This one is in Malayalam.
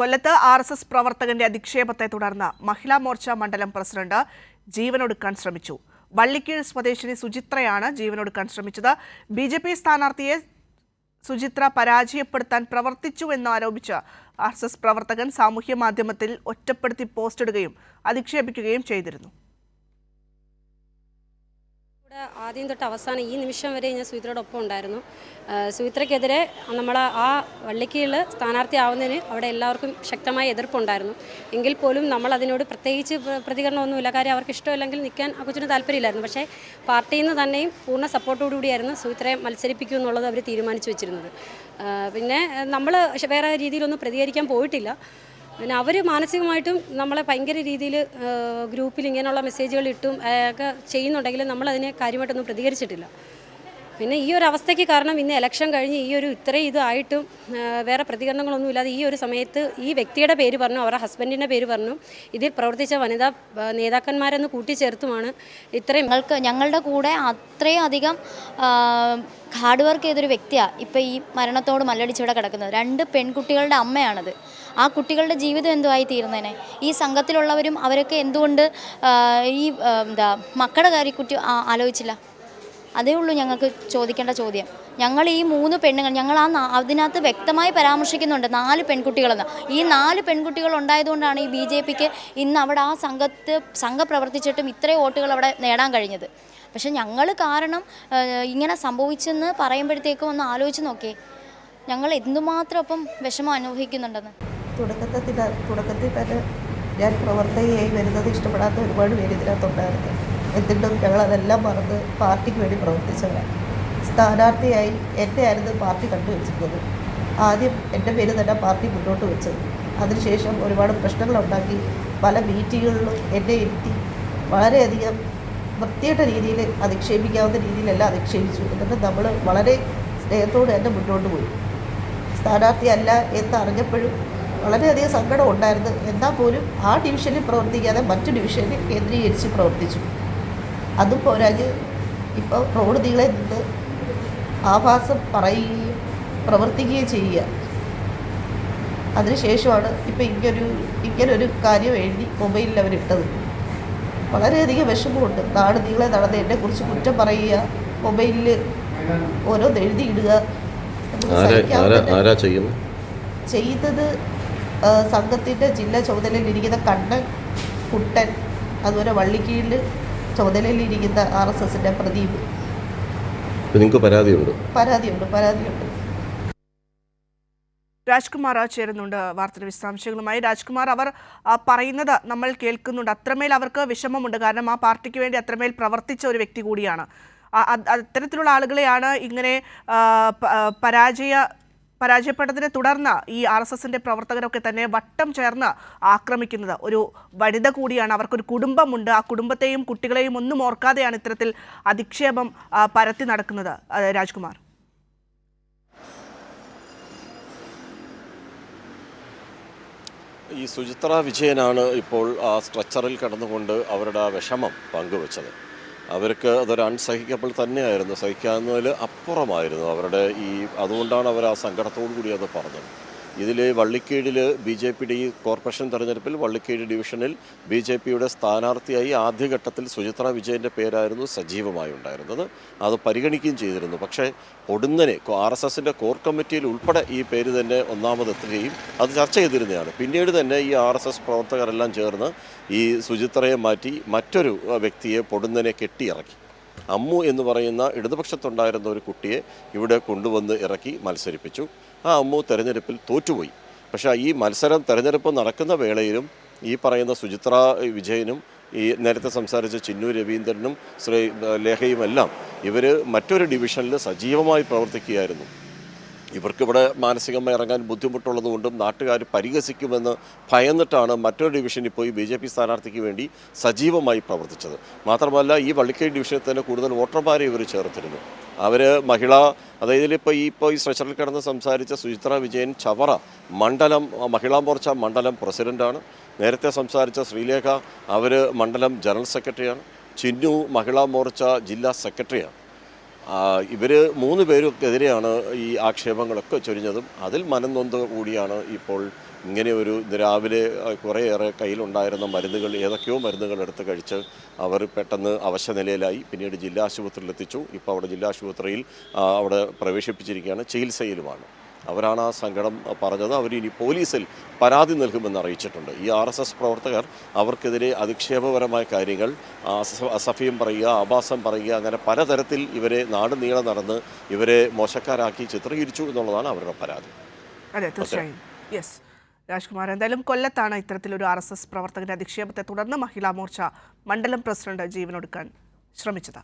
കൊല്ലത്ത് ആർ എസ് എസ് പ്രവർത്തകന്റെ അധിക്ഷേപത്തെ തുടർന്ന് മഹിളാ മോർച്ച മണ്ഡലം പ്രസിഡന്റ് ജീവനൊടുക്കാൻ ശ്രമിച്ചു. വള്ളിക്കീഴ് സ്വദേശിനി സുചിത്രയാണ് ജീവനൊടുക്കാൻ ശ്രമിച്ചത്. ബി ജെ പി സ്ഥാനാർത്ഥിയെ സുചിത്ര പരാജയപ്പെടുത്താൻ പ്രവർത്തിച്ചു എന്നാരോപിച്ച് ആർ എസ് എസ് പ്രവർത്തകൻ സാമൂഹ്യ മാധ്യമത്തിൽ ഒറ്റപ്പെടുത്തി പോസ്റ്റിടുകയും അധിക്ഷേപിക്കുകയും ചെയ്തിരുന്നു. ഇവിടെ ആദ്യം തൊട്ട് അവസാനം ഈ നിമിഷം വരെ ഞാൻ സുഹിത്രയുടെ ഒപ്പം ഉണ്ടായിരുന്നു. ആ, സുഹിത്രയ്ക്കെതിരെ നമ്മൾ ആ വള്ളിക്കീഴിൽ സ്ഥാനാർത്ഥിയാവുന്നതിന് അവിടെ എല്ലാവർക്കും ശക്തമായ എതിർപ്പുണ്ടായിരുന്നു. എങ്കിൽ പോലും നമ്മൾ അതിനോട് പ്രത്യേകിച്ച് പ്രതികരണമൊന്നുമില്ല. കാര്യം അവർക്ക് ഇഷ്ടമില്ലെങ്കിൽ നിൽക്കാൻ ആ കൊച്ചിന് താല്പര്യമില്ലായിരുന്നു. പക്ഷേ പാർട്ടിയിൽ നിന്ന് തന്നെയും പൂർണ സപ്പോർട്ടോടുകൂടിയായിരുന്നു സുഹിത്രയെ മത്സരിപ്പിക്കൂ എന്നുള്ളത് അവർ തീരുമാനിച്ചു വെച്ചിരുന്നത്. പിന്നെ നമ്മൾ വേറെ രീതിയിലൊന്നും പ്രതികരിക്കാൻ പോയിട്ടില്ല. പിന്നെ അവർ മാനസികമായിട്ടും നമ്മളെ ഭയങ്കര രീതിയിൽ ഗ്രൂപ്പിൽ ഇങ്ങനെയുള്ള മെസ്സേജുകൾ ഇട്ടും ഒക്കെ ചെയ്യുന്നുണ്ടെങ്കിലും നമ്മളതിനെ കാര്യമായിട്ടൊന്നും പ്രതികരിച്ചിട്ടില്ല. പിന്നെ ഈ ഒരു അവസ്ഥയ്ക്ക് കാരണം ഇന്ന് ഇലക്ഷൻ കഴിഞ്ഞ് ഈ ഒരു ഇത്രയും ഇതായിട്ടും വേറെ പ്രതികരണങ്ങളൊന്നും ഇല്ലാതെ ഈ ഒരു സമയത്ത് ഈ വ്യക്തിയുടെ പേര് പറഞ്ഞു അവരുടെ ഹസ്ബൻഡിന്റെ പേര് പറഞ്ഞു. ഇതിൽ പ്രവർത്തിച്ച വനിതാ നേതാക്കന്മാരെന്ന് കൂട്ടിച്ചേർത്തുമാണ് ഇത്രയും ഞങ്ങൾക്ക് ഞങ്ങളുടെ കൂടെ അത്രയും അധികം ഹാർഡ് വർക്ക് ചെയ്തൊരു വ്യക്തിയാണ് ഇപ്പം ഈ മരണത്തോട് മല്ലടിച്ചിവിടെ കിടക്കുന്നത്. രണ്ട് പെൺകുട്ടികളുടെ അമ്മയാണത്. ആ കുട്ടികളുടെ ജീവിതം എന്തുമായി തീരുന്നതിനെ ഈ സംഘത്തിലുള്ളവരും അവരൊക്കെ എന്തുകൊണ്ട് ഈ എന്താ മക്കളുടെ കാര്യക്കുറ്റി ആലോചിച്ചില്ല? അതേ ഉള്ളൂ ഞങ്ങൾക്ക് ചോദിക്കേണ്ട ചോദ്യം. ഞങ്ങൾ ഈ മൂന്ന് പെണ്ണുങ്ങൾ ഞങ്ങൾ ആ അതിനകത്ത് വ്യക്തമായി പരാമർശിക്കുന്നുണ്ട് നാല് പെൺകുട്ടികളെന്ന്. ഈ നാല് പെൺകുട്ടികൾ ഉണ്ടായതുകൊണ്ടാണ് ഈ ബി ജെ പിക്ക് ഇന്ന് അവിടെ ആ സംഘത്ത് സംഘം പ്രവർത്തിച്ചിട്ടും ഇത്രയും വോട്ടുകൾ അവിടെ നേടാൻ കഴിഞ്ഞത്. പക്ഷെ ഞങ്ങൾ കാരണം ഇങ്ങനെ സംഭവിച്ചെന്ന് പറയുമ്പോഴത്തേക്കും ഒന്ന് ആലോചിച്ച് നോക്കിയേ. ഞങ്ങൾ എന്തുമാത്രം ഒപ്പം വിഷമം അനുഭവിക്കുന്നുണ്ടെന്ന്. തുടക്കത്തിൽ തുടക്കത്തിൽ തന്നെ ഞാൻ പ്രവർത്തകയായി വരുന്നത് ഇഷ്ടപ്പെടാത്ത ഒരുപാട് പേര് ഇതിനകത്തുണ്ടായിരുന്നു. എന്നിട്ടും ഞങ്ങളതെല്ലാം മറന്ന് പാർട്ടിക്ക് വേണ്ടി പ്രവർത്തിച്ചവരാണ് സ്ഥാനാർത്ഥിയായി എന്നെ പാർട്ടി കണ്ടുവച്ചിരുന്നത്. ആദ്യം എന്റെ പേര് തന്നെ പാർട്ടി മുന്നോട്ട് വെച്ചത്. അതിനുശേഷം ഒരുപാട് പ്രശ്നങ്ങളുണ്ടാക്കി പല മീറ്റിങ്ങുകളിലും എന്നെ ഇരുത്തി വളരെയധികം വൃത്തികെട്ട രീതിയിൽ അധിക്ഷേപിക്കാവുന്ന രീതിയിലെല്ലാം അധിക്ഷേപിച്ചു. എന്നിട്ട് നമ്മൾ വളരെ സ്നേഹത്തോടെ തന്നെ മുന്നോട്ട് പോയി. സ്ഥാനാർത്ഥിയല്ല എന്നറിഞ്ഞപ്പോഴും വളരെയധികം സങ്കടം ഉണ്ടായിരുന്നു. എന്നാൽ പോലും ആ ഡിവിഷനിൽ പ്രവർത്തിക്കാതെ മറ്റു ഡിവിഷനിൽ കേന്ദ്രീകരിച്ച് പ്രവർത്തിച്ചു. അതും പോരാഞ്ഞ് ഇപ്പോൾ റോഡ് നീളെ നിന്ന് ആഭാസം പറയുകയും പ്രവർത്തിക്കുകയും ചെയ്യുക. അതിനുശേഷമാണ് ഇപ്പം ഇങ്ങനൊരു ഇങ്ങനൊരു കാര്യം എഴുതി മൊബൈലിൽ അവരിട്ടത് വളരെയധികം വിഷമമുണ്ട്. നാട് നീളെ നടന്ന് എന്നെക്കുറിച്ച് കുറ്റം പറയുക മൊബൈലിൽ ഓരോന്ന് എഴുതിയിടുക ചെയ്യുന്നത്? ചെയ്തത് സംഘത്തിന്റെ ജില്ലാ ചുമതലയിലിരിക്കുന്ന കണ്ണൻ കുട്ടൻ അതുപോലെ വള്ളിക്കീഴിൽ ചുമതലയിലിരിക്കുന്ന ആർ എസ് എസിന്റെ പ്രദീപ് നിങ്ങൾക്ക് പരാതിയുണ്ട്? പരാതിയുണ്ട് പരാതിയുണ്ട്. രാജ്കുമാർ ചേരുന്നുണ്ട് വാർത്തയുടെ വിശദാംശങ്ങളുമായി. രാജ്കുമാർ അവർ പറയുന്നത് നമ്മൾ കേൾക്കുന്നുണ്ട്. അത്രമേൽ അവർക്ക് വിഷമമുണ്ട്. കാരണം ആ പാർട്ടിക്ക് വേണ്ടി അത്രമേൽ പ്രവർത്തിച്ച ഒരു വ്യക്തി കൂടിയാണ്. അത്തരത്തിലുള്ള ആളുകളെയാണ് ഇങ്ങനെ പരാജയ പരാജയപ്പെട്ടതിനെ തുടർന്ന് ഈ ആർ എസ് എസിന്റെ പ്രവർത്തകരൊക്കെ തന്നെ വട്ടം ചേർന്ന് ആക്രമിക്കുന്നത്. ഒരു വനിത കൂടിയാണ്. അവർക്കൊരു കുടുംബമുണ്ട്. ആ കുടുംബത്തെയും കുട്ടികളെയും ഒന്നും ഓർക്കാതെയാണ് ഇത്തരത്തിൽ അധിക്ഷേപം പരത്തി നടക്കുന്നത് രാജ്കുമാർ. ഈ സുചിത്ര വിജയനാണ് ഇപ്പോൾ ആ സ്ട്രക്ചറിൽ കിടന്നുകൊണ്ട് അവരുടെ വിഷമം പങ്കുവച്ചത്. അവർക്ക് അതൊരു അൺസഹിക്കപ്പോൾ തന്നെയായിരുന്നു. സഹിക്കാവുന്നതിൽ അപ്പുറമായിരുന്നു അവരുടെ ഈ അതുകൊണ്ടാണ് അവർ ആ സങ്കടത്തോടു കൂടി അത് പറഞ്ഞത്. ഇതിൽ വള്ളിക്കേടിൽ ബി ജെ പിയുടെ ഈ കോർപ്പറേഷൻ തെരഞ്ഞെടുപ്പിൽ വള്ളിക്കേട് ഡിവിഷനിൽ ബി ജെ പിയുടെ സ്ഥാനാർത്ഥിയായി ആദ്യഘട്ടത്തിൽ സുചിത്ര വിജയന്റെ പേരായിരുന്നു സജീവമായി ഉണ്ടായിരുന്നത്. അത് പരിഗണിക്കുകയും ചെയ്തിരുന്നു. പക്ഷേ ഒടുന്നനെ ആർ എസ് എസിന്റെ കോർ കമ്മിറ്റിയിൽ ഉൾപ്പെടെ ഈ പേര് തന്നെ ഒന്നാമതെത്തുകയും അത് ചർച്ച ചെയ്തിരുന്നതാണ്. പിന്നീട് തന്നെ ഈ ആർ എസ് എസ് പ്രവർത്തകരെല്ലാം ചേർന്ന് ഈ സുചിത്രയെ മാറ്റി മറ്റൊരു വ്യക്തിയെ പൊടുന്നനെ കെട്ടിയിറക്കി. അമ്മു എന്ന് പറയുന്ന ഇടതുപക്ഷത്തുണ്ടായിരുന്ന ഒരു കുട്ടിയെ ഇവിടെ കൊണ്ടുവന്ന് ഇറക്കി മത്സരിപ്പിച്ചു. ആ അമ്മു തെരഞ്ഞെടുപ്പിൽ തോറ്റുപോയി. പക്ഷേ ഈ മത്സരം തെരഞ്ഞെടുപ്പ് നടക്കുന്ന വേളയിലും ഈ പറയുന്ന സുചിത്ര വിജയനും ഈ നേരത്തെ സംസാരിച്ച ചിന്നു രവീന്ദ്രനും ശ്രീ ലേഖയും എല്ലാം ഇവർ മറ്റൊരു ഡിവിഷനിൽ സജീവമായി പ്രവർത്തിക്കുകയായിരുന്നു. ഇവർക്കിവിടെ മാനസികമായി ഇറങ്ങാൻ ബുദ്ധിമുട്ടുള്ളതുകൊണ്ടും നാട്ടുകാർ പരിഹസിക്കുമെന്ന് ഭയന്നിട്ടാണ് മറ്റൊരു ഡിവിഷനിൽ പോയി ബി ജെ പി സ്ഥാനാർത്ഥിക്ക് വേണ്ടി സജീവമായി പ്രവർത്തിച്ചത്. മാത്രമല്ല ഈ വള്ളിക്കൈ ഡിവിഷനിൽ തന്നെ കൂടുതൽ വോട്ടർമാരെ ഇവർ ചേർത്തിരുന്നു. അവർ മഹിള അതായത് ഇപ്പോൾ ഈ ഇപ്പോൾ ഈ സ്ട്രെച്ചറിൽ കിടന്ന് സംസാരിച്ച സുചിത്ര വിജയൻ ചവറ മണ്ഡലം മഹിളാ മോർച്ച മണ്ഡലം പ്രസിഡന്റാണ് നേരത്തെ സംസാരിച്ച ശ്രീലേഖ അവർ മണ്ഡലം ജനറൽ സെക്രട്ടറിയാണ് ചിന്നു മഹിളാ മോർച്ച ജില്ലാ സെക്രട്ടറിയാണ് ഇവർ മൂന്ന് പേർക്കെതിരെയാണ് ഈ ആക്ഷേപങ്ങളൊക്കെ ചൊരിഞ്ഞതും. അതിൽ മനംനൊന്ത് കൂടിയാണ് ഇപ്പോൾ ഇങ്ങനെ ഒരു രാവിലെ കുറേയേറെ കയ്യിലുണ്ടായിരുന്ന മരുന്നുകൾ ഏതൊക്കെയോ മരുന്നുകൾ എടുത്ത് കഴിച്ച് അവർ പെട്ടെന്ന് അവശനിലയിലായി. പിന്നീട് ജില്ലാ ആശുപത്രിയിൽ എത്തിച്ചു ഇപ്പോൾ അവിടെ ജില്ലാ ആശുപത്രിയിൽ അവിടെ പ്രവേശിപ്പിച്ചിരിക്കുകയാണ്. ചികിത്സയിലുമാണ്. അവരാണ് ആ സങ്കടം പറഞ്ഞത്. അവരിനി പോലീസിൽ പരാതി നൽകുമെന്ന് അറിയിച്ചിട്ടുണ്ട്. ഈ ആർ എസ് എസ് പ്രവർത്തകർ അവർക്കെതിരെ അധിക്ഷേപപരമായ കാര്യങ്ങൾ അസഫിയും പറയുക ആഭാസം പറയുക അങ്ങനെ പലതരത്തിൽ ഇവരെ നാട് നീളെ നടന്ന് ഇവരെ മോശക്കാരാക്കി ചിത്രീകരിച്ചു എന്നുള്ളതാണ് അവരുടെ പരാതി. അതെ തീർച്ചയായും. യെസ്. രാജ്കുമാർ എന്തായാലും കൊല്ലത്താണ് ഇത്തരത്തിലൊരു ആർ എസ് എസ് പ്രവർത്തകന്റെ അധിക്ഷേപത്തെ തുടർന്ന് മഹിളാ മോർച്ച മണ്ഡലം പ്രസിഡന്റ് ജീവനൊടുക്കാൻ ശ്രമിച്ചത്.